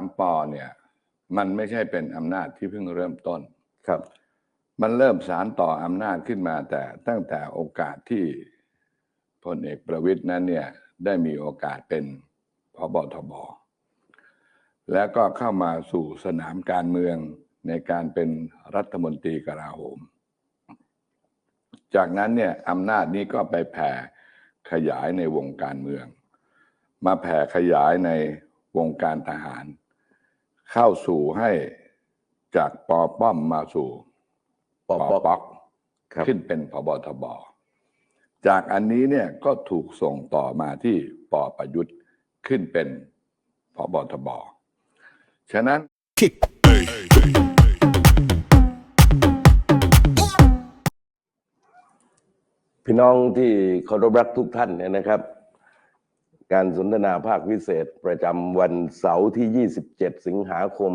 ามปอเนี่ย มันไม่ใช่เป็นอำนาจที่เพิ่งเริ่มต้นครับ มันเริ่มสารต่ออำนาจขึ้นมาแต่ตั้งแต่โอกาสที่พลเอกประวิตยนั้นเนี่ยได้มีโอกาสเป็นพบทบแล้วก็เข้ามาสู่สนามการเมืองในการเป็นรัฐมนตรีกลาโหม จากนั้นเนี่ยอำนาจนี้ก็ไปแผ่ขยายในวงการเมือง มาแผ่ขยายในวงการทหาร เข้าสู่ให้จากปอป้อมมาสู่ปปออปอป๊อกครับขึ้นเป็นพบทบ จากอันนี้เนี่ยก็ถูกส่งต่อมาที่ปอประยุทธ์ขึ้นเป็นพบทบ ฉะนั้นพี่น้องที่เคารพรักทุกท่านเนี่ยนะครับ การสนทนาภาคพิเศษประจำวันเสาร์ที่ 27 สิงหาคม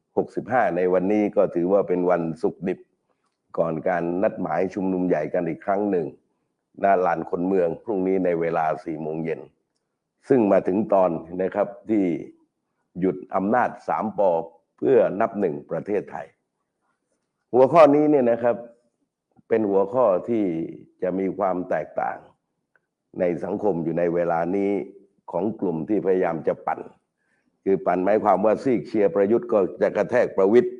2565 ในวันนี้ก็ถือว่าเป็นวันสุกดิบ ก่อนการนัดหมายชุมนุมใหญ่กันอีกครั้งหนึ่ง หน้าลานคนเมืองพรุ่งนี้ในเวลา 4 โมงเย็น ซึ่งมาถึงตอนนะครับที่หยุดอำนาจสามปอเพื่อนับหนึ่งประเทศไทย หัวข้อนี้เนี่ยนะครับเป็นหัวข้อที่จะมีความแตกต่าง ในสังคมอยู่ในเวลานี้ของกลุ่มที่พยายามจะปั่น คือปั่นหมายความว่าซีกเชียร์ประยุทธ์ก็จะกระแทกประวิทย์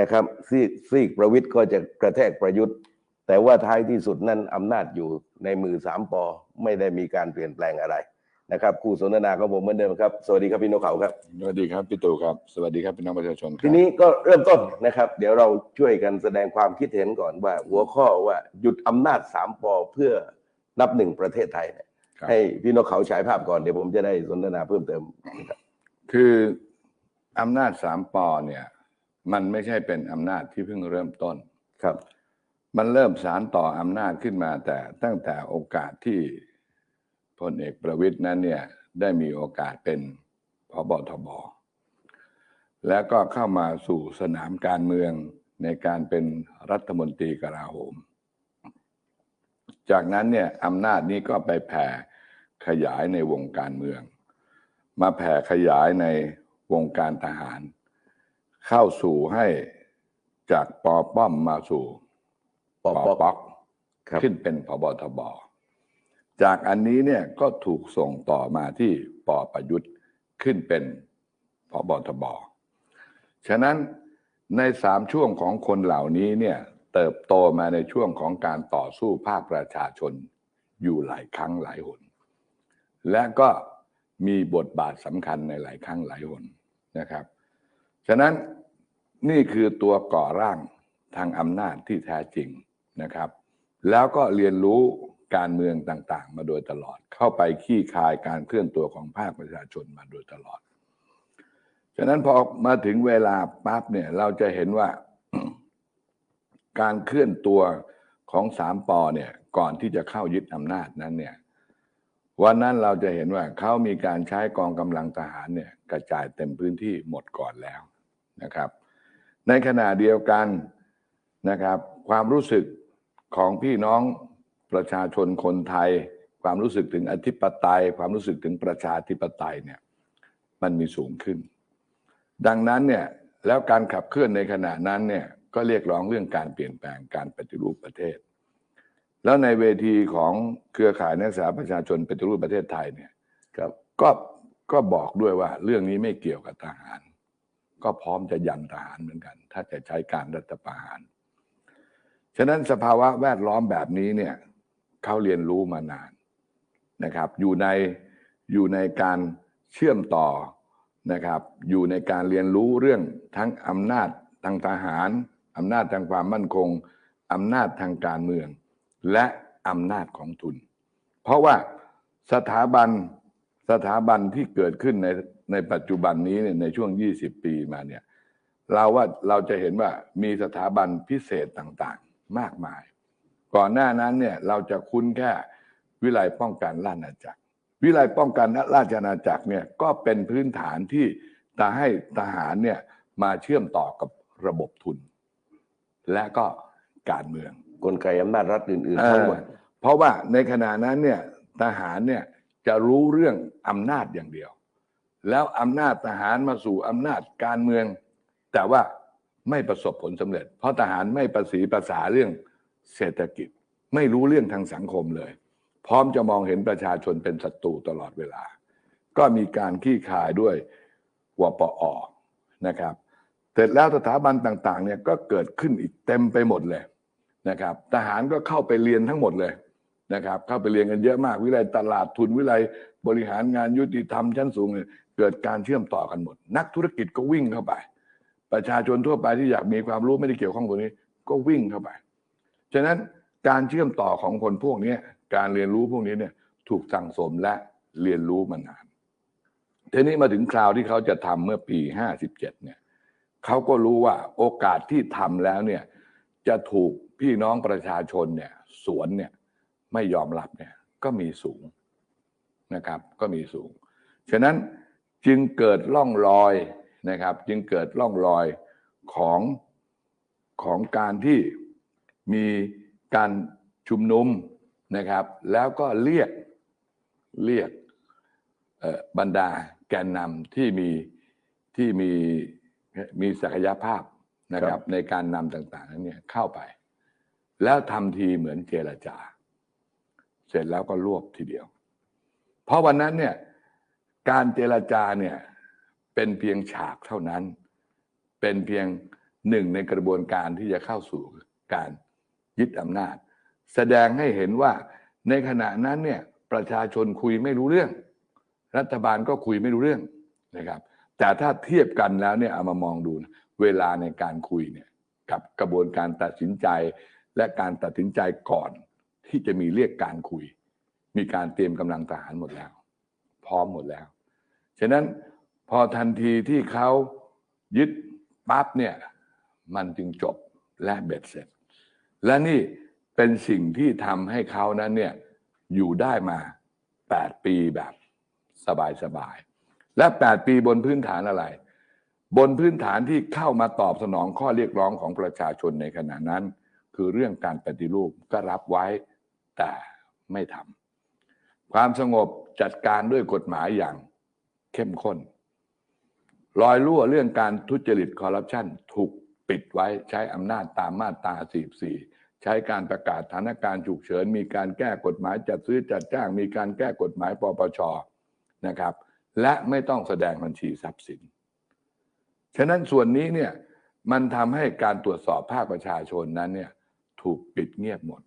นะครับซีกซีกประวิทย์ก็จะกระแทกประยุทธ์ แต่ว่าท้ายที่สุดนั้นอำนาจอยู่ในมือสามปอไม่ได้มีการเปลี่ยนแปลงอะไรนะครับคู่สนทนาของผมเหมือนเดิมครับ สวัสดีครับพี่นกเขาครับ สวัสดีครับพี่ตู่ครับ สวัสดีครับพี่น้องประชาชนครับทีนี้ก็เริ่มต้นนะครับ เดี๋ยวเราช่วยกันแสดงความคิดเห็นก่อนว่า หัวข้อว่าหยุดอำนาจสามปอเพื่อ นับหนึ่งประเทศไทยเนี่ยครับให้พี่นกเขาฉายภาพก่อนเดี๋ยวผมจะได้สนทนาเพิ่มเติมนะครับคืออำนาจสามปอเนี่ย มันไม่ใช่เป็นอำนาจที่เพิ่งเริ่มต้นครับ มันเริ่มสารต่ออำนาจขึ้นมาแต่ตั้งแต่โอกาสที่พลเอกประวิตยนั้นเนี่ยได้มีโอกาสเป็นพบทบแล้วก็เข้ามาสู่สนามการเมืองในการเป็นรัฐมนตรีกลาโหม จากนั้นเนี่ยอำนาจนี้ก็ไปแผ่ขยายในวงการเมือง มาแผ่ขยายในวงการทหาร เข้าสู่ให้จากปอป้อมมาสู่ปอปอปอป๊อกครับขึ้นเป็นพบทบจากอันนี้เนี่ยก็ถูกส่งต่อมาที่ปอประยุทธ์ขึ้นเป็นพบทบฉะนั้นในสามช่วงของคนเหล่านี้เนี่ย เติบโตมาในช่วงของการต่อสู้ภาคประชาชนอยู่หลายครั้งหลายหน และก็มีบทบาทสำคัญในหลายครั้งหลายหนนะครับ ฉะนั้นนี่คือตัวก่อร่างทางอำนาจที่แท้จริงนะครับ แล้วก็เรียนรู้การเมืองต่างๆ มาโดยตลอด เข้าไปขี้คายการเคลื่อนตัวของภาคประชาชนมาโดยตลอด ฉะนั้นพอมาถึงเวลาปั๊บเนี่ยเราจะเห็นว่า การเคลื่อนตัวของสามปอเนี่ยก่อนที่จะเข้ายึดอำนาจนั้นเนี่ยวันนั้นเราจะเห็นว่าเขามีการใช้กองกำลังทหารเนี่ยกระจายเต็มพื้นที่หมดก่อนแล้วนะครับ ในขณะเดียวกันนะครับ ความรู้สึกของพี่น้องประชาชนคนไทย ความรู้สึกถึงอธิปไตย ความรู้สึกถึงประชาธิปไตยเนี่ยมันมีสูงขึ้น ดังนั้นเนี่ยแล้วการขับเคลื่อนในขณะนั้นเนี่ย ก็เรียกร้องเรื่องการเปลี่ยนแปลงการปฏิรูปประเทศ แล้วในเวทีของเครือข่ายนักศึกษาประชาชนปฏิรูปประเทศไทยเนี่ยครับก็ก็บอกด้วยว่าเรื่องนี้ไม่เกี่ยวกับทหาร ก็พร้อมจะยันทหารเหมือนกัน ถ้าจะใช้การรัฐประหาร ฉะนั้นสภาวะแวดล้อมแบบนี้เนี่ยเขาเรียนรู้มานานนะครับ อยู่ในอยู่ในการเชื่อมต่อนะครับ อยู่ในการเรียนรู้เรื่องทั้งอำนาจทางทหาร อำนาจทางความมั่นคงอำนาจทางการเมือง และอำนาจของทุน เพราะว่าสถาบันสถาบันที่เกิดขึ้นในในปัจจุบันนี้เนี่ยในช่วง 20 ปีมาเนี่ยเราว่าเราจะเห็นว่ามีสถาบันพิเศษต่างๆ มากมาย ก่อนหน้านั้นเนี่ยเราจะคุ้นแค่วิไลป้องกันราชอาณาจักร วิไลป้องกันราชอาณาจักรเนี่ยก็เป็นพื้นฐานที่จะให้ทหารเนี่ยมาเชื่อมต่อกับระบบทุน และก็การเมืองกลไกอำนาจรัฐอื่นๆทั้งหมดเออเพราะว่าในขณะนั้นเนี่ยทหารเนี่ยจะรู้เรื่องอำนาจอย่างเดียว แล้วอำนาจทหารมาสู่อำนาจการเมือง แต่ว่าไม่ประสบผลสำเร็จ เพราะทหารไม่ประสีภาษาเรื่องเศรษฐกิจ ไม่รู้เรื่องทางสังคมเลย พร้อมจะมองเห็นประชาชนเป็นศัตรูตลอดเวลา ก็มีการขี้ขายด้วยวปอนะครับ เสร็จแล้วสถาบันต่างๆเนี่ยก็เกิดขึ้นอีกเต็มไปหมดเลยนะครับ ทหารก็เข้าไปเรียนทั้งหมดเลยนะครับ เข้าไปเรียนกันเยอะมาก วิไลตลาดทุนวิไลบริหารงานยุติธรรมชั้นสูงเนี่ยเกิดการเชื่อมต่อกันหมด นักธุรกิจก็วิ่งเข้าไป ประชาชนทั่วไปที่อยากมีความรู้ไม่ได้เกี่ยวข้องกับนี้ ก็วิ่งเข้าไป ฉะนั้นการเชื่อมต่อของคนพวกนี้การเรียนรู้พวกนี้เนี่ยถูกสั่งสมและเรียนรู้มานานทีนี้มาถึงคราวที่เขาจะทำเมื่อปี 57เนี่ย เขาก็รู้ว่าโอกาสที่ทำแล้วเนี่ยจะถูกพี่น้องประชาชนเนี่ยสวนเนี่ยไม่ยอมรับเนี่ยก็มีสูงนะครับก็มีสูง ฉะนั้นจึงเกิดร่องรอยนะครับ จึงเกิดร่องรอยของของการที่มีการชุมนุมนะครับ แล้วก็เรียกเรียกบรรดาแกนนำที่มีที่มี มีศักยภาพนะคครัรับบในการนำต่างๆนั้นเนี่ยเข้าไป แล้วทำทีเหมือนเจรจา เสร็จแล้วก็รวบทีเดียว เพราะวันนั้นเนี่ยการเจรจาเนี่ยเป็นเพียงฉากเท่านั้น เป็นเพียงหนึ่งในกระบวนการที่จะเข้าสู่การยึดอำนาจ แสดงให้เห็นว่าในขณะนั้นเนี่ยประชาชนคุยไม่รู้เรื่อง รัฐบาลก็คุยไม่รู้เรื่องนะครับ แต่ถ้าเทียบกันแล้วเนี่ยเอามามองดูนะเวลาในการคุยเนี่ยกับกระบวนการตัดสินใจ และการตัดสินใจก่อนที่จะมีเรียกการคุย มีการเตรียมกำลังทหารหมดแล้ว พร้อมหมดแล้ว ฉะนั้นพอทันทีที่เขายึดปั๊บเนี่ยมันจึงจบและเบ็ดเสร็จ และนี่เป็นสิ่งที่ทำให้เขานั้นเนี่ยอยู่ได้มา 8 ปีแบบสบายๆ และ 8 ปีบนพื้นฐานอะไร บนพื้นฐานที่เข้ามาตอบสนองข้อเรียกร้องของประชาชนในขณะนั้น คือเรื่องการปฏิรูปก็รับไว้แต่ไม่ทำความสงบจัดการด้วยกฎหมายอย่างเข้มข้นรอยรั่วเรื่องการทุจริตคอร์รัปชันถูกปิดไว้ใช้อำนาจตามมาตรา 44 ใช้การประกาศสถานการณ์ฉุกเฉิน มีการแก้กฎหมายจัดซื้อจัดจ้าง มีการแก้กฎหมายปปชนะครับ และไม่ต้องแสดงบัญชีทรัพย์สิน ฉะนั้นส่วนนี้เนี่ยมันทำให้การตรวจสอบภาคประชาชนนั้นเนี่ยถูกปิดเงียบหมด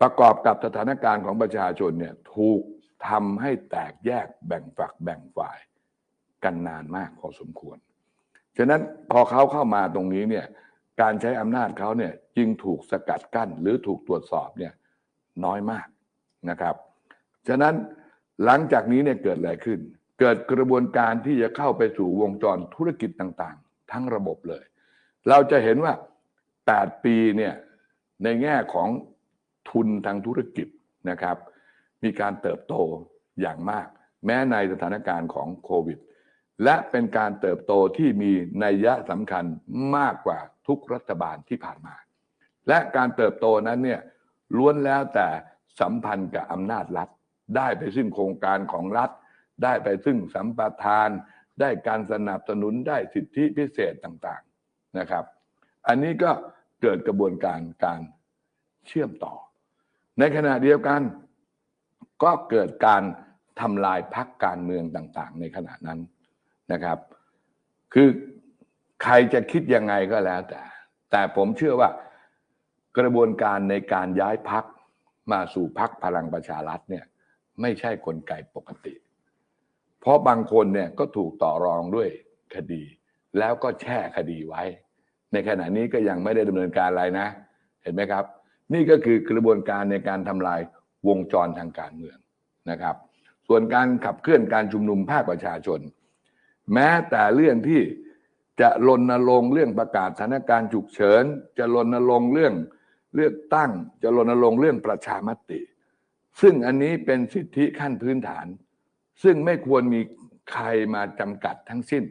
ประกอบกับสถานการณ์ของประชาชนเนี่ยถูกทำให้แตกแยกแบ่งฝักแบ่งฝ่ายกันนานมากพอสมควร ฉะนั้นพอเขาเข้ามาตรงนี้เนี่ยการใช้อำนาจเขาเนี่ยจึงถูกสกัดกั้นหรือถูกตรวจสอบเนี่ยน้อยมากนะครับ ฉะนั้นหลังจากนี้เนี่ยเกิดอะไรขึ้น เกิดกระบวนการที่จะเข้าไปสู่วงจรธุรกิจต่างๆ ทั้งระบบเลย เราจะเห็นว่า 8 ปีเนี่ยในแง่ของทุนทางธุรกิจนะครับ มีการเติบโตอย่างมาก แม้ในสถานการณ์ของโควิด และเป็นการเติบโตที่มีนัยยะสำคัญมากกว่าทุกรัฐบาลที่ผ่านมา และการเติบโตนั้นเนี่ยล้วนแล้วแต่สัมพันธ์กับอำนาจรัฐ ได้ไปซึ่งโครงการของรัฐ ได้ไปซึ่งสัมปทาน ได้การสนับสนุนได้สิทธิพิเศษต่างๆนะครับ อันนี้ก็เกิดกระบวนการการเชื่อมต่อ ในขณะเดียวกัน ก็เกิดการทำลายพักการเมืองต่างๆ ในขณะนั้นนะครับ คือใครจะคิดยังไงก็แล้วแต่ แต่ผมเชื่อว่ากระบวนการในการย้ายพักมาสู่พักพลังประชารัฐเนี่ยไม่ใช่กลไกปกติ เพราะบางคนเนี่ยก็ถูกต่อรองด้วยคดี แล้วก็แช่คดีไว้ ในขณะนี้ก็ยังไม่ได้ดำเนินการอะไรนะ เห็นไหมครับ นี่ก็คือกระบวนการในการทำลายวงจรทางการเมืองนะครับ ส่วนการขับเคลื่อนการชุมนุมภาคประชาชน แม้แต่เรื่องที่จะรณรงค์เรื่องประกาศสถานการณ์ฉุกเฉิน จะรณรงค์เรื่องเลือกตั้ง จะรณรงค์เรื่องประชามติ ซึ่งอันนี้เป็นสิทธิขั้นพื้นฐาน ซึ่งไม่ควรมีใครมาจำกัดทั้งสิ้น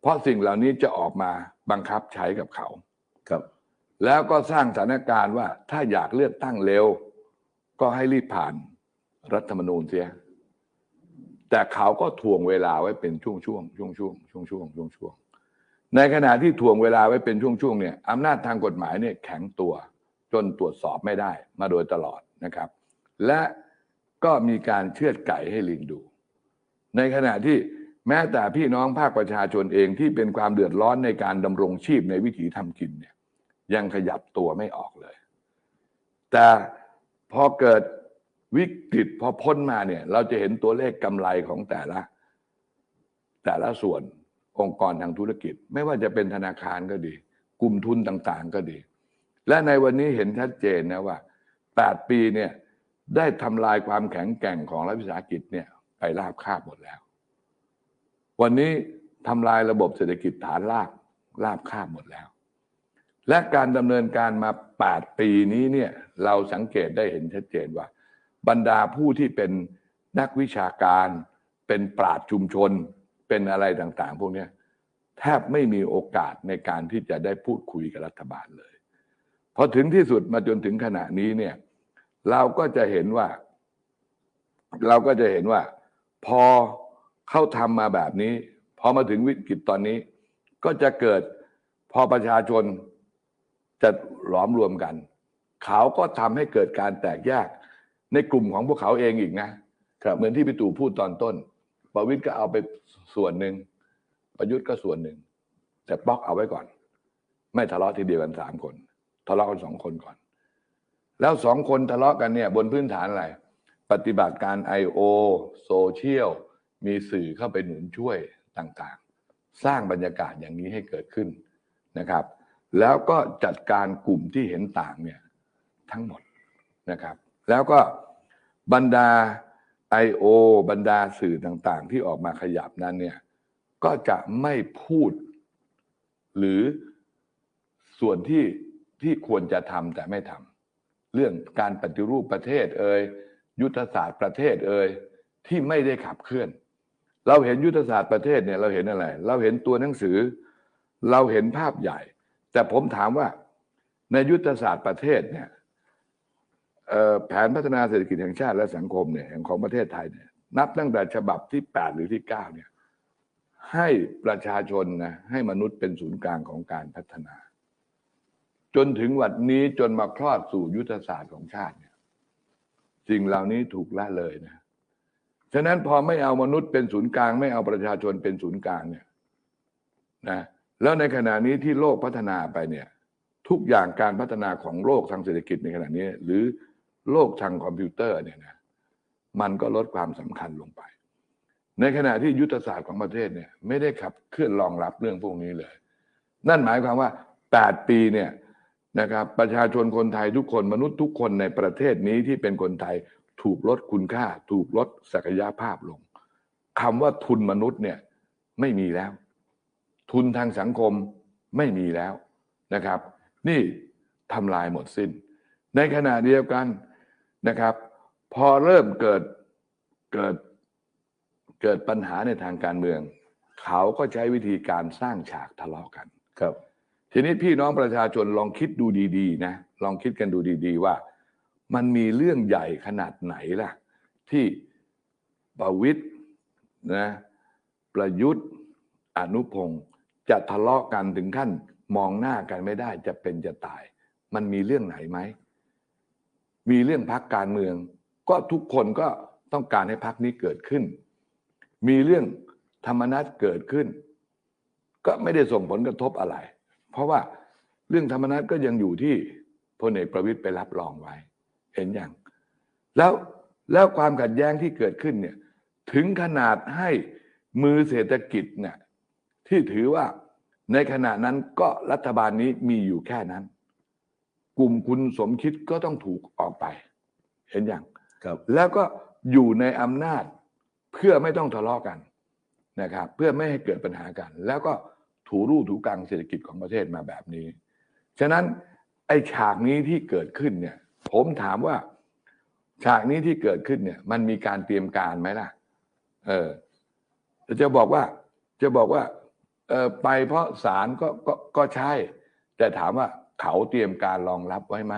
เพราะสิ่งเหล่านี้จะออกมาบังคับใช้กับเขาครับ แล้วก็สร้างสถานการณ์ว่าถ้าอยากเลือกตั้งเร็ว ก็ให้รีบผ่านรัฐธรรมนูญเสีย แต่เขาก็ถ่วงเวลาไว้เป็นช่วงช่วงช่วงช่วงช่วงช่วงช่วงช่วงในขณะที่ถ่วงเวลาไว้เป็นช่วงช่วงเนี่ยอำนาจทางกฎหมายเนี่ยแข็งตัว จนตรวจสอบไม่ได้มาโดยตลอดนะครับ และก็มีการเชือดไก่ให้ลิงดู ในขณะที่แม้แต่พี่น้องภาคประชาชนเองที่เป็นความเดือดร้อนในการดำรงชีพในวิถีทำกินเนี่ยยังขยับตัวไม่ออกเลย แต่พอเกิดวิกฤตพอพ้นมาเนี่ยเราจะเห็นตัวเลขกำไรของแต่ละ แต่ละส่วนองค์กรทางธุรกิจ ไม่ว่าจะเป็นธนาคารก็ดี กลุ่มทุนต่างๆก็ดี และในวันนี้เห็นชัดเจนนะว่า 8 ปีเนี่ยได้ทำลายความแข็งแกร่งของรัฐวิสาหกิจเนี่ย ไปราบคาบหมดแล้ว วันนี้ทำลายระบบเศรษฐกิจฐานรากราบคาบหมดแล้ว และการดำเนินการมา 8 ปีนี้เนี่ยเราสังเกตได้เห็นชัดเจนว่า บรรดาผู้ที่เป็นนักวิชาการ เป็นปราดชุมชน เป็นอะไรต่างๆ พวกนี้แทบไม่มีโอกาสในการที่จะได้พูดคุยกับรัฐบาลเลยพอถึงที่สุดมาจนถึงขณะนี้เนี่ย เราก็จะเห็นว่า เราก็จะเห็นว่า พอเข้าทำมาแบบนี้ พอมาถึงวิกฤตตอนนี้ ก็จะเกิดพอประชาชนจะหลอมรวมกัน เขาก็ทำให้เกิดการแตกแยกในกลุ่มของพวกเขาเองอีกนะครับเหมือนที่พี่ตู่พูดตอนต้น ประวิตยก็เอาไปส่วนหนึ่ง ประยุทธ์ก็ส่วนหนึ่ง แต่ป๊อกเอาไว้ก่อน ไม่ทะเลาะทีเดียวกันสามคน ทะเลาะกันสองคนก่อน แล้วสองคนทะเลาะกันเนี่ย บนพื้นฐานอะไร ปฏิบัติการ I.O. โซเชียลมีสื่อเข้าไปหนุนช่วยต่างๆ สร้างบรรยากาศอย่างนี้ให้เกิดขึ้นนะครับ แล้วก็จัดการกลุ่มที่เห็นต่างเนี่ยทั้งหมดนะครับ แล้วก็บรรดา I.O. บรรดาสื่อต่างๆ ที่ออกมาขยับนั้นเนี่ยก็จะไม่พูด หรือส่วนที่ที่ควรจะทำแต่ไม่ทำเรื่องการปฏิรูปประเทศเอ่ย ยุทธศาสตร์ประเทศเอ่ยที่ไม่ได้ขับเคลื่อน เราเห็นยุทธศาสตร์ประเทศเนี่ยเราเห็นอะไร เราเห็นตัวหนังสือ เราเห็นภาพใหญ่ แต่ผมถามว่าในยุทธศาสตร์ประเทศเนี่ยแผนพัฒนาเศรษฐกิจแห่งชาติและสังคมเนี่ยของประเทศไทยเนี่ยนับตั้งแต่ฉบับที่ 8 หรือที่ 9 เนี่ย ให้ประชาชนนะให้มนุษย์เป็นศูนย์กลางของการพัฒนา จนถึงวันนี้จนมาคลอดสู่ยุทธศาสตร์ของชาติ สิ่งเหล่านี้ถูกละเลยนะฉะนั้นพอไม่เอามนุษย์เป็นศูนย์กลาง ไม่เอาประชาชนเป็นศูนย์กลางเนี่ยนะแล้วในขณะนี้ที่โลกพัฒนาไปเนี่ย ทุกอย่างการพัฒนาของโลกทางเศรษฐกิจในขณะนี้ หรือโลกทางคอมพิวเตอร์เนี่ยนะมันก็ลดความสำคัญลงไป ในขณะที่ยุทธศาสตร์ของประเทศเนี่ย ไม่ได้ขับเคลื่อนรองรับเรื่องพวกนี้เลย นั่นหมายความว่า 8 ปีเนี่ย นะครับประชาชนคนไทยทุกคนมนุษย์ทุกคนในประเทศนี้ที่เป็นคนไทยถูกลดคุณค่า ถูกลดศักยภาพลงคำว่าทุนมนุษย์เนี่ยไม่มีแล้ว ทุนทางสังคมไม่มีแล้วนะครับ นี่ทำลายหมดสิ้น ในขณะเดียวกันนะครับ พอเริ่มเกิดเกิดเกิดปัญหาในทางการเมือง เขาก็ใช้วิธีการสร้างฉากทะเลาะกันครับ ทีนี้พี่น้องประชาชนลองคิดดูดีๆนะลองคิดกันดูดีๆว่า มันมีเรื่องใหญ่ขนาดไหนล่ะ ที่ประวิตยนะประยุทธ์อนุพงศ์จะทะเลาะกันถึงขั้นมองหน้ากันไม่ได้จะเป็นจะตาย มันมีเรื่องไหนไหม มีเรื่องพักการเมือง ก็ทุกคนก็ต้องการให้พักนี้เกิดขึ้น มีเรื่องธรรมนัตเกิดขึ้น ก็ไม่ได้ส่งผลกระทบอะไร เพราะว่าเรื่องธรรมนัตก็ยังอยู่ที่พลเอกประวิตยไปรับรองไว้ เห็นอย่าง แล้วแล้วความขัดแย้งที่เกิดขึ้นเนี่ยถึงขนาดให้มือเศรษฐกิจเนี่ยที่ถือว่าในขณะนั้นก็รัฐบาลนี้มีอยู่แค่นั้น กลุ่มคุณสมคิดก็ต้องถูกออกไป เห็นอย่างครับ แล้วก็อยู่ในอำนาจเพื่อไม่ต้องทะเลาะกันนะครับ เพื่อไม่ให้เกิดปัญหากัน แล้วก็ ถูรูถูกังเศรษฐกิจของประเทศมาแบบนี้ ฉะนั้นไอ้ฉากนี้ที่เกิดขึ้นเนี่ย ผมถามว่า ฉากนี้ที่เกิดขึ้นเนี่ย มันมีการเตรียมการไหมล่ะ เออจะบอกว่า จะบอกว่า เออไปเพราะศาลก็ก็ก็ใช่ แต่ถามว่าเขาเตรียมการรองรับไว้ไหม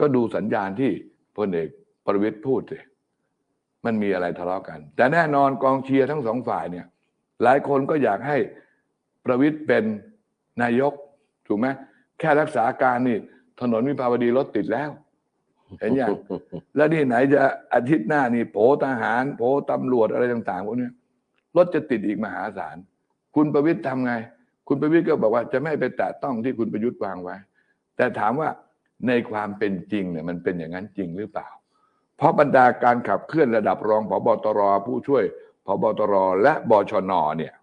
ก็ดูสัญญาณที่พลเอกประวิตยพูดสิมันมีอะไรทะเลาะกัน แต่แน่นอนกองเชียร์ทั้งสองฝ่ายเนี่ย หลายคนก็อยากให้ ประวิตยเป็นนายกถูกไหมแค่รักษาการนี่ ถนนวิภาวดีรถติดแล้ว เห็นอย่างแล้วนี่ไหนจะอาทิตย์หน้านี่โผทหารโผตำรวจอะไรต่างๆพวกนี้รถจะติดอีกมหาศาล คุณประวิตยทำไง คุณประวิตยก็บอกว่าจะไม่ไปแตะต้องที่คุณประยุทธ์วางไว้ แต่ถามว่าในความเป็นจริงเนี่ยมันเป็นอย่างนั้นจริงหรือเปล่า เพราะบรรดาการขับเคลื่อนระดับรองผบตรผู้ช่วยผบตรและบชนเนี่ย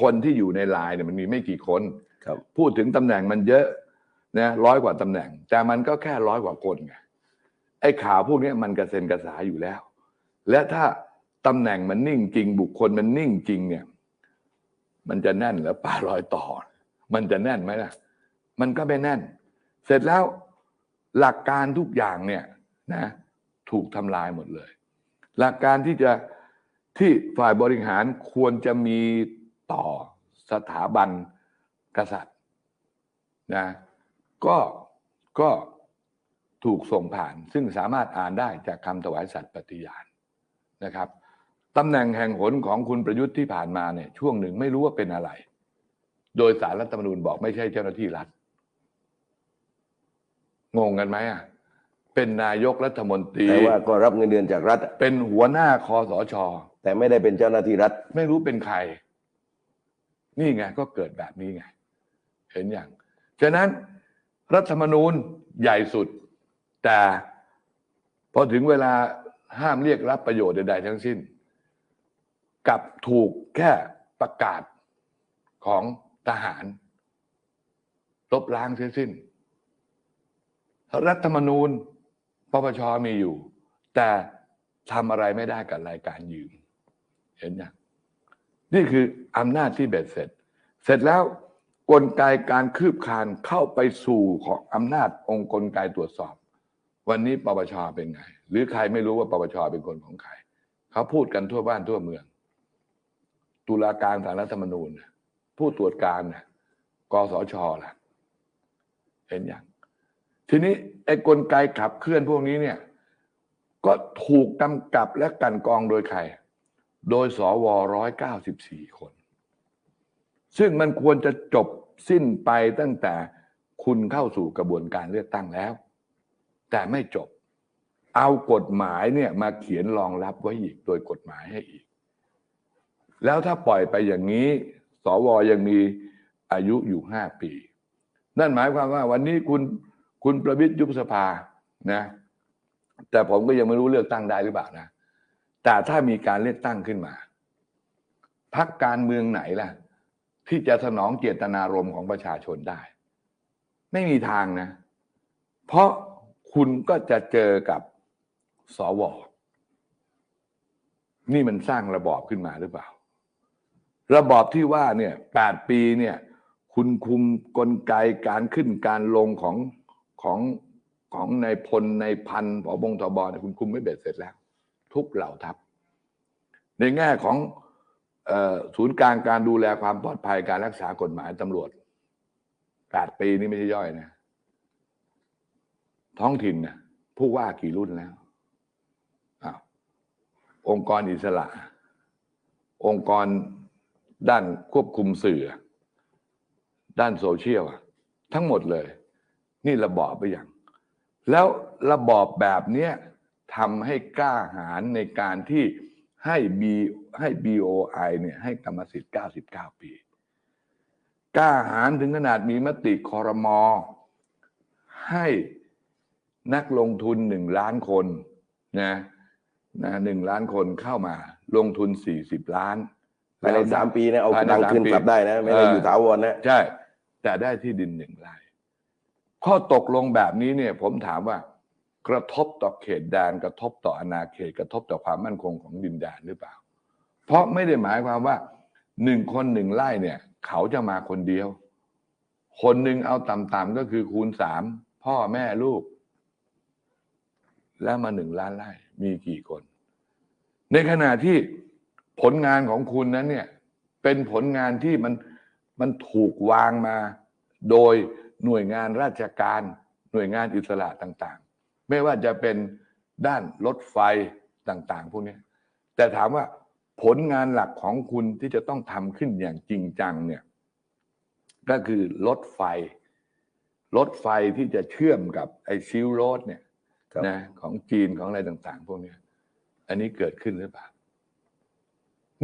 คนที่อยู่ในไลน์เนี่ยมันมีไม่กี่คนครับ พูดถึงตำแหน่งมันเยอะนะร้อยกว่าตำแหน่ง แต่มันก็แค่ร้อยกว่าคนไงไอ้ข่าวพวกนี้มันกระเซ็นกระสายอยู่แล้ว และถ้าตำแหน่งมันนิ่งจริง บุคคลมันนิ่งจริงเนี่ย มันจะแน่นแล้วป่าร้อยต่อ มันจะแน่นไหมล่ะ มันก็ไม่แน่น เสร็จแล้วหลักการทุกอย่างเนี่ยนะ ถูกทำลายหมดเลย หลักการที่จะที่ฝ่ายบริหารควรจะมี ต่อสถาบันกษัตริย์นะก็ก็ถูกส่งผ่านซึ่งสามารถอ่านได้จากคำถวายสัตย์ปฏิญาณนะครับตำแหน่งแห่งหนของคุณประยุทธ์ที่ผ่านมาเนี่ยช่วงหนึ่งไม่รู้ว่าเป็นอะไร โดยสารรัฐธรรมนูญบอกไม่ใช่เจ้าหน้าที่รัฐงงกันไหมอะเป็นนายกรัฐมนตรีแต่ว่าก็รับเงินเดือนจากรัฐ เป็นหัวหน้าคอสช แต่ไม่ได้เป็นเจ้าหน้าที่รัฐ ไม่รู้เป็นใคร นี่ไงก็เกิดแบบนี้ไง เห็นอย่าง ฉะนั้นรัฐธรรมนูญใหญ่สุด แต่พอถึงเวลาห้ามเรียกรับประโยชน์ใดๆทั้งสิ้น กับถูกแค่ประกาศของทหารลบล้างเสียสิ้น รัฐธรรมนูญปปชมีอยู่ แต่ทำอะไรไม่ได้กับรายการยืม เห็นอยัง นี่คืออำนาจที่เบ็ดเสร็จ เสร็จแล้วกลไกการคืบคลานเข้าไปสู่ของอำนาจองค์กลไกตรวจสอบ วันนี้ปปชเป็นไง หรือใครไม่รู้ว่าปปชเป็นคนของใครเขาพูดกันทั่วบ้านทั่วเมือง ตุลาการสารรัฐธรรมนูญ ผู้ตรวจการน่ะกสชล่ะ เห็นอยังทีนี้ไอ้กลไกขับเคลื่อนพวกนี้เนี่ย ก็ถูกกำกับและกันกองโดยใคร โดยสวร้อยเก้าสิบสี่คน ซึ่งมันควรจะจบสิ้นไปตั้งแต่คุณเข้าสู่กระบวนการเลือกตั้งแล้ว แต่ไม่จบ เอากฎหมายเนี่ยมาเขียนรองรับไว้อีกโดยกฎหมายให้อีก แล้วถ้าปล่อยไปอย่างนี้ สวยังมีอายุอยู่ห้าปี นั่นหมายความว่าวันนี้คุณคุณประวิทย์ยุบสภานะ แต่ผมก็ยังไม่รู้เลือกตั้งได้หรือเปล่านะ แต่ถ้ามีการเลือกตั้งขึ้นมาพักการเมืองไหนล่ะ ที่จะสนองเจตนารมณ์ของประชาชนได้ ไม่มีทางนะ เพราะคุณก็จะเจอกับสวนี่มันสร้างระบอบขึ้นมาหรือเปล่า ระบอบที่ว่าเนี่ยแปดปีเนี่ย คุณคุมกลไกการขึ้นการลงของของของในายพลในายพันผอบงทบเนี่ยคุณคุมไม่เบ็ดเสร็จแล้ว ทุกเหล่าทัพ ในแง่ของศูนย์กลางการดูแลความปลอดภัยการรักษากฎหมายตำรวจแปดปีนี่ไม่ใช่ย่อยนะ ท้องถิ่นนะผู้ว่ากี่รุ่นแล้วอาองค์กรอิสระ องค์กรด้านควบคุมสื่อ ด้านโซเชียลทั้งหมดเลย นี่ระบอบไปอย่าง แล้วระบอบแบบเนี้ย ทำให้กล้าหาญในการที่ให้ B ให้ BOI เนี่ยให้กรรมสิทธิ์ 99 ปี กล้าหาญถึงขนาดมีมติคอรมอให้นักลงทุนหนึ่งล้านคนนะนะหนึ่งล้านคนเข้ามาลงทุน40ล้านภายในสามปีนะเอาภยในตังค์สมคืนปีกลับได้นะ ไม่ได้อยู่ถาวรนะใช่ แต่ได้ที่ดินหนึ่งไร่ข้อตกลงแบบนี้เนี่ย ผมถามว่า กระทบต่อเขตแดนกระทบต่ออาณาเขตกระทบต่อความมั่นคงของดินแดนหรือเปล่า เพราะไม่ได้หมายความว่าหนึ่งคนหนึ่งไร่เนี่ย เขาจะมาคนเดียว คนหนึ่งเอาต่ำๆก็คือคูณสามพ่อแม่ลูก แล้วมาหนึ่งล้านไร่มีกี่คน ในขณะที่ผลงานของคุณนั้นเนี่ย เป็นผลงานที่มันมันถูกวางมา โดยหน่วยงานราชการ หน่วยงานอิสระต่าง ไม่ว่าจะเป็นด้านรถไฟต่างๆ พวกเนี้ยแต่ถามว่าผลงานหลักของคุณที่จะต้องทำขึ้นอย่างจริงจังเนี่ยก็คือรถไฟรถไฟที่จะเชื่อมกับไอซิลโรดเนี่ยครับนะของจีนของอะไรต่าง ๆ พวกเนี้ยอันนี้เกิดขึ้นหรือเปล่า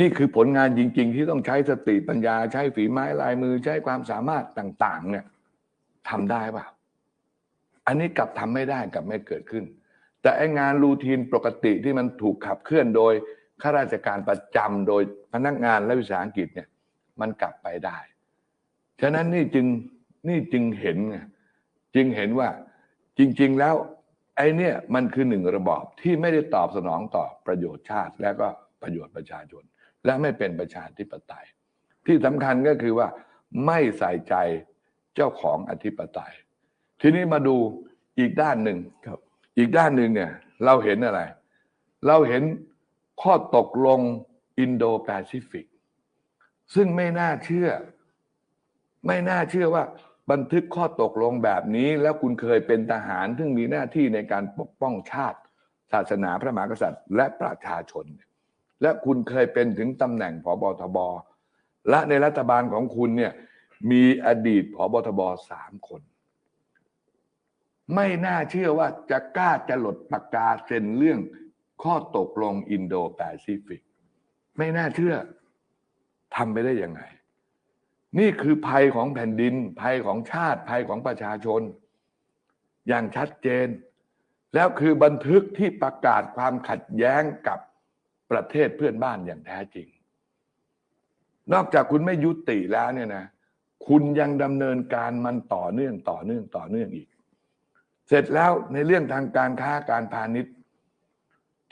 นี่คือผลงานจริง ๆ ที่ต้องใช้สติปัญญาใช้ฝีไม้ลายมือใช้ความสามารถต่าง ๆ เนี่ยทำได้เปล่า อันนี้กลับทำไม่ได้กลับไม่เกิดขึ้น แต่ไองานรูทีนปกติที่มันถูกขับเคลื่อนโดยข้าราชการประจำโดยพนักงานและวิสาหกิจเนี่ยมันกลับไปได้ ฉะนั้นนี่จึงนี่จึงเห็นไงจึงเห็นว่าจริง ๆแล้วไอ้เนี่ยมันคือหนึ่งระบอบที่ไม่ได้ตอบสนองต่อประโยชน์ชาติ และก็ประโยชน์ประชาชน และไม่เป็นประชาธิปไตย ที่สำคัญก็คือว่าไม่ใส่ใจเจ้าของอธิปไตย ทีนี้มาดูอีกด้านหนึ่งครับ อีกด้านหนึ่งเนี่ย เราเห็นอะไร เราเห็นข้อตกลงอินโดแปซิฟิก ซึ่งไม่น่าเชื่อ ไม่น่าเชื่อว่าบันทึกข้อตกลงแบบนี้ แล้วคุณเคยเป็นทหาร ซึ่งมีหน้าที่ในการปกป้องชาติ ศาสนาพระมหากษัตริย์ และประชาชน และคุณเคยเป็นถึงตำแหน่งผบทบ และในรัฐบาลของคุณเนี่ยมีอดีตผบทบสามคน ไม่น่าเชื่อว่าจะกล้าจะหลดปากกาเซ็นเรื่องข้อตกลงอินโดแปซิฟิก ไม่น่าเชื่อทำไปได้ยังไง นี่คือภัยของแผ่นดิน ภัยของชาติ ภัยของประชาชน อย่างชัดเจน แล้วคือบันทึกที่ประกาศความขัดแย้งกับประเทศเพื่อนบ้านอย่างแท้จริง นอกจากคุณไม่ยุติแล้วเนี่ยนะ คุณยังดำเนินการมันต่อเนื่องต่อเนื่องต่อเนื่องอีก เสร็จแล้วในเรื่องทางการค้าการพาณิชย์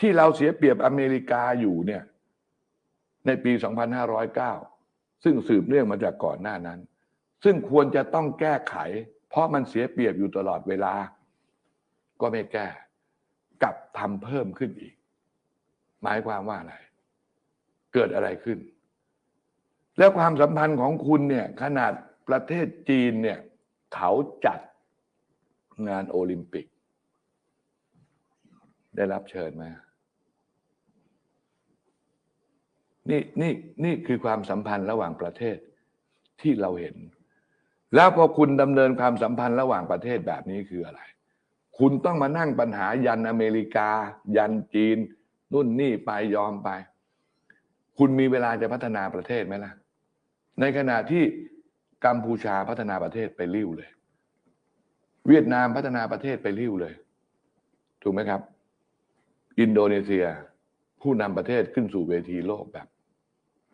ที่เราเสียเปรียบอเมริกาอยู่เนี่ยในปี 2509 ซึ่งสืบเนื่องมาจากก่อนหน้านั้น ซึ่งควรจะต้องแก้ไข เพราะมันเสียเปรียบอยู่ตลอดเวลา ก็ไม่แก้กลับทำเพิ่มขึ้นอีก หมายความว่าอะไร เกิดอะไรขึ้น แล้วความสัมพันธ์ของคุณเนี่ยขนาดประเทศจีนเนี่ยเขาจัด งานโอลิมปิก ได้รับเชิญไหมนี่นี่นี่คือความสัมพันธ์ระหว่างประเทศที่เราเห็น แล้วพอคุณดำเนินความสัมพันธ์ระหว่างประเทศแบบนี้คืออะไร คุณต้องมานั่งปัญหายันอเมริกา ยันจีน นู่นนี่ไปยอมไป คุณมีเวลาจะพัฒนาประเทศไหมล่ะ ในขณะที่กัมพูชาพัฒนาประเทศไปริ้วเลย เวียดนามพัฒนาประเทศไปริ้วเลย ถูกไหมครับ อินโดนีเซีย ผู้นำประเทศขึ้นสู่เวทีโลกแบบ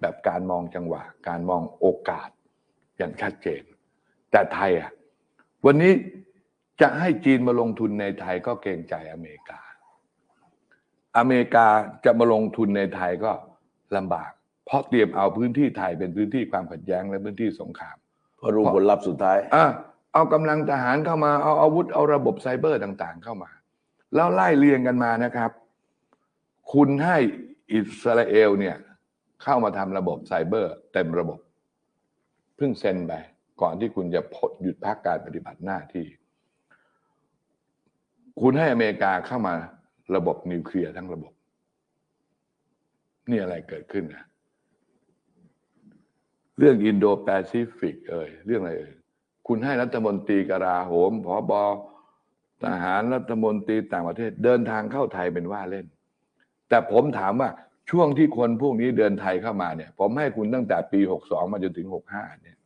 แบบการมองจังหวะ การมองโอกาส อย่างชัดเจน แต่ไทยอะวันนี้จะให้จีนมาลงทุนในไทยก็เกรงใจอเมริกา อเมริกาจะมาลงทุนในไทยก็ลำบาก เพราะเตรียมเอาพื้นที่ไทยเป็นพื้นที่ความขัดแย้งและพื้นที่สงครามพอรู้ผลลัพธ์สุดท้ายอะ เอากำลังทหารเข้ามาเอาอาวุธเอาระบบไซเบอร์ต่าง ๆ เข้ามา แล้วไล่เรียงกันมานะครับ คุณให้อิสราเอลเนี่ยเข้ามาทำระบบไซเบอร์ เต็มระบบ เพิ่งเซ็นไป ก่อนที่คุณจะพดหยุดพักการปฏิบัติหน้าที่ คุณให้อเมริกาเข้ามาระบบนิวเคลียร์ทั้งระบบ นี่อะไรเกิดขึ้นนะเรื่องอินโดแปซิฟิกเอ่ยเรื่องอะไรเอ่ย คุณให้รัฐมนตรีกลาโหมผอบอทหารรัฐมนตรีต่างประเทศ เดินทางเข้าไทยเป็นว่าเล่น แต่ผมถามว่าช่วงที่คนพวกนี้เดินไทยเข้ามาเนี่ย ผมให้คุณตั้งแต่ปี62มาจนถึง65เนี่ย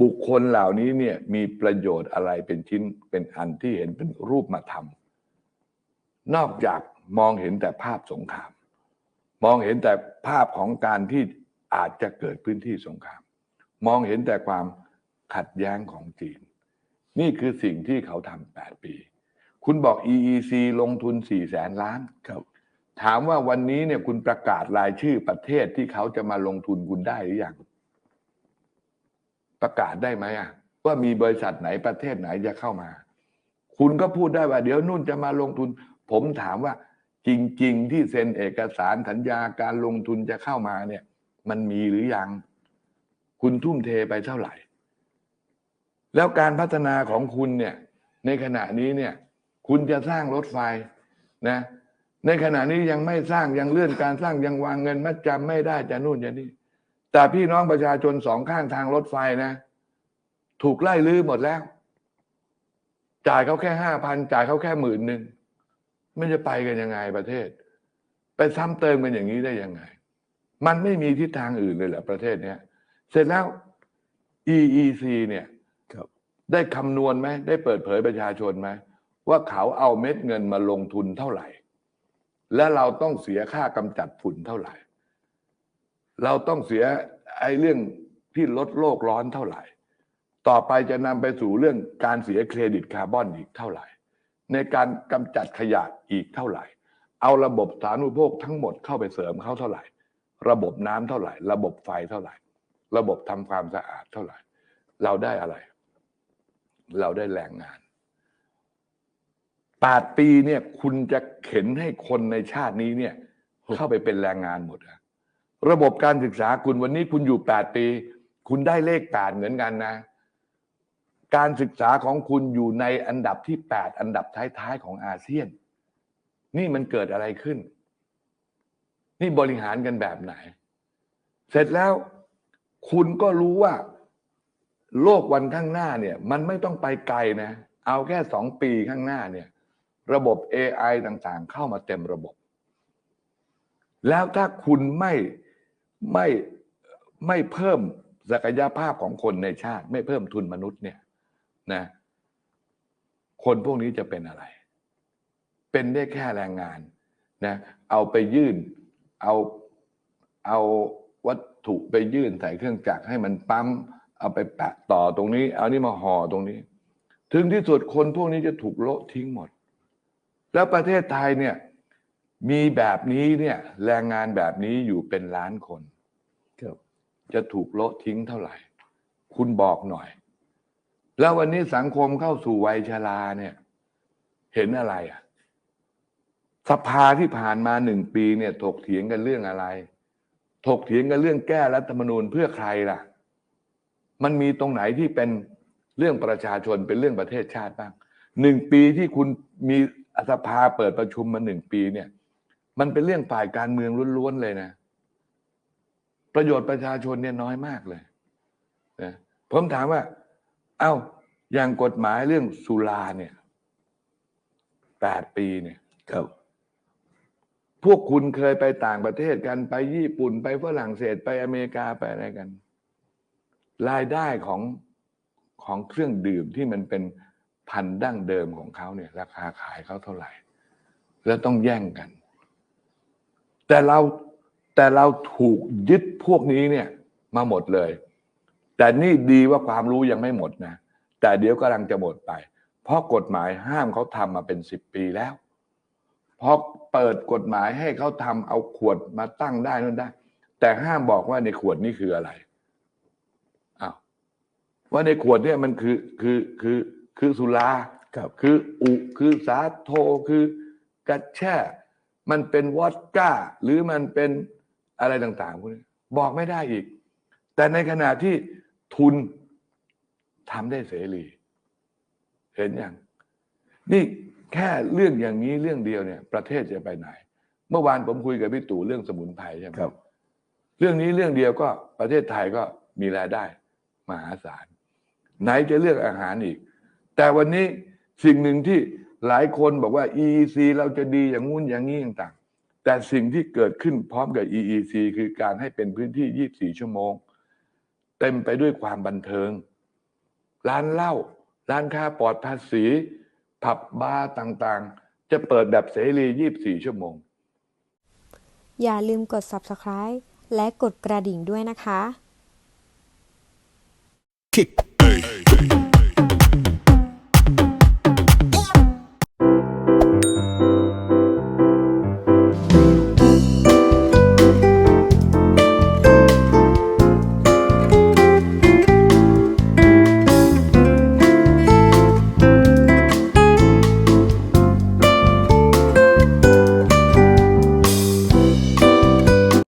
บุคคลเหล่านี้เนี่ยมีประโยชน์อะไรเป็นชิ้นเป็นอันที่เห็นเป็นรูปมาทำนอกจากมองเห็นแต่ภาพสงคราม มองเห็นแต่ภาพของการที่อาจจะเกิดพื้นที่สงคราม มองเห็นแต่ความ ขัดแย้งของจีน นี่คือสิ่งที่เขาทำ8ปี คุณบอก EEC ลงทุน4แสนล้านครับถามว่าวันนี้เนี่ยคุณประกาศรายชื่อประเทศที่เขาจะมาลงทุนคุณได้หรือยังประกาศได้ไหมอะว่ามีบริษัทไหนประเทศไหนจะเข้ามา คุณก็พูดได้ว่า เดี๋ยวนู่นจะมาลงทุน ผมถามว่า จริง ๆ ที่เซ็นเอกสารสัญญาการลงทุนจะเข้ามาเนี่ย มันมีหรือยัง คุณทุ่มเทไปเท่าไหร่ แล้วการพัฒนาของคุณเนี่ยในขณะนี้เนี่ยคุณจะสร้างรถไฟนะ ในขณะนี้ยังไม่สร้างยังเลื่อนการสร้างยังวางเงินมัดจำไม่ได้จะนู่นจะนี่แต่พี่น้องประชาชนสองข้างทางรถไฟนะ ถูกไล่ลื้อหมดแล้ว จ่ายเขาแค่ห้าพันจ่ายเขาแค่หมื่นหนึ่งไม่จะไปกันยังไงประเทศ ไปซ้ำเติมกันอย่างนี้ได้ยังไง มันไม่มีทิศทางอื่นเลยเหรอประเทศเนี้ยเสร็จแล้ว EEC เนี่ย ได้คำนวณไหมได้เปิดเผยประชาชนไหมว่าเขาเอาเม็ดเงินมาลงทุนเท่าไหร่ และเราต้องเสียค่ากำจัดฝุ่นเท่าไหร่ เราต้องเสียไอ้เรื่องที่ลดโลกร้อนเท่าไหร่ ต่อไปจะนำไปสู่เรื่องการเสียเครดิตคาร์บอนอีกเท่าไหร่ ในการกำจัดขยะอีกเท่าไหร่ เอาระบบสาธารณูปโภคทั้งหมดเข้าไปเสริมเขาเท่าไหร่ ระบบน้ำเท่าไหร่ ระบบไฟเท่าไหร่ ระบบทำความสะอาดเท่าไหร่ เราได้อะไร เราได้แรงงานแปดปีเนี่ยคุณจะเข็นให้คนในชาตินี้เนี่ยเข้าไปเป็นแรงงานหมดอะระบบการศึกษาคุณวันนี้คุณอยู่แปดปี คุณได้เลขแปดเหมือนกันนะ การศึกษาของคุณอยู่ในอันดับที่แปดอันดับท้ายๆของอาเซียน นี่มันเกิดอะไรขึ้น นี่บริหารกันแบบไหน เสร็จแล้ว คุณก็รู้ว่า โลกวันข้างหน้าเนี่ย มันไม่ต้องไปไกลนะ เอาแค่สองปีข้างหน้าเนี่ย ระบบ AI ต่างๆ เข้ามาเต็มระบบ แล้วถ้าคุณไม่ไม่ไม่เพิ่มศักยภาพของคนในชาติ ไม่เพิ่มทุนมนุษย์เนี่ยนะคนพวกนี้จะเป็นอะไร เป็นได้แค่แรงงานนะเอาไปยื่น เอาเอาวัตถุไปยื่นใส่เครื่องจักรให้มันปั๊ม เอาไปแปะต่อตรงนี้ เอานี่มาห่อตรงนี้ ถึงที่สุดคนพวกนี้จะถูกโละทิ้งหมด แล้วประเทศไทยเนี่ยมีแบบนี้เนี่ยแรงงานแบบนี้อยู่เป็นล้านคนครับจะถูกโละทิ้งเท่าไหร่ คุณบอกหน่อย แล้ววันนี้สังคมเข้าสู่วัยชราเนี่ย เห็นอะไรอะสภาที่ผ่านมาหนึ่งปีเนี่ย ถกเถียงกันเรื่องอะไร ถกเถียงกันเรื่องแก้รัฐธรรมนูญเพื่อใครล่ะ มันมีตรงไหนที่เป็นเรื่องประชาชนเป็นเรื่องประเทศชาติบ้างหนึ่งปีที่คุณมีสภาเปิดประชุมมาหนึ่งปีเนี่ย มันเป็นเรื่องฝ่ายการเมืองล้วนๆเลยนะ ประโยชน์ประชาชนเนี่ยน้อยมากเลยนะผมถามว่า เอ้าอย่างกฎหมายเรื่องสุราเนี่ยแปดปีเนี่ยครับ พวกคุณเคยไปต่างประเทศกันไปญี่ปุ่นไปฝรั่งเศสไปอเมริกาไปอะไรกัน รายได้ของของเครื่องดื่มที่มันเป็นพันดั้งเดิมของเขาเนี่ย ราคาขายเขาเท่าไหร่ แล้วต้องแย่งกัน แต่เราแต่เราถูกยึดพวกนี้เนี่ย มาหมดเลย แต่นี่ดีว่าความรู้ยังไม่หมดนะ แต่เดี๋ยวกำลังจะหมดไป เพราะกฎหมายห้ามเขาทำมาเป็นสิบปีแล้วพอเปิดกฎหมายให้เขาทำเอาขวดมาตั้งได้นั่นได้ แต่ห้ามบอกว่าในขวดนี่คืออะไร ว่าในขวดเนี่ยมันคือคือคือคือสุราครับคืออุคือสาโทคือ กัญแช่ มันเป็นวอดก้า หรือมันเป็นอะไรต่างๆพวกนี้บอกไม่ได้อีก แต่ในขณะที่ทุนทำได้เสรี เห็นอย่าง นี่แค่เรื่องอย่างนี้เรื่องเดียวเนี่ย ประเทศจะไปไหน เมื่อวานผมคุยกับพี่ตู่เรื่องสมุนไพรใช่ไหมครับ เรื่องนี้เรื่องเดียวก็ประเทศไทยก็มีรายได้ มหาศาล ไหนจะเลือกอาหารอีก แต่วันนี้สิ่งหนึ่งที่หลายคนบอกว่า EEC เราจะดีอย่างงู้นอย่างนี้ต่างๆ แต่สิ่งที่เกิดขึ้นพร้อมกับ EEC คือการให้เป็นพื้นที่ 24 ชั่วโมง เต็มไปด้วยความบันเทิง ร้านเหล้าร้านค้าปลอดภาษีผับบาร์ต่างๆ จะเปิดแบบเสรี 24 ชั่วโมง อย่าลืมกด subscribe และกดกระดิ่งด้วยนะคะ kick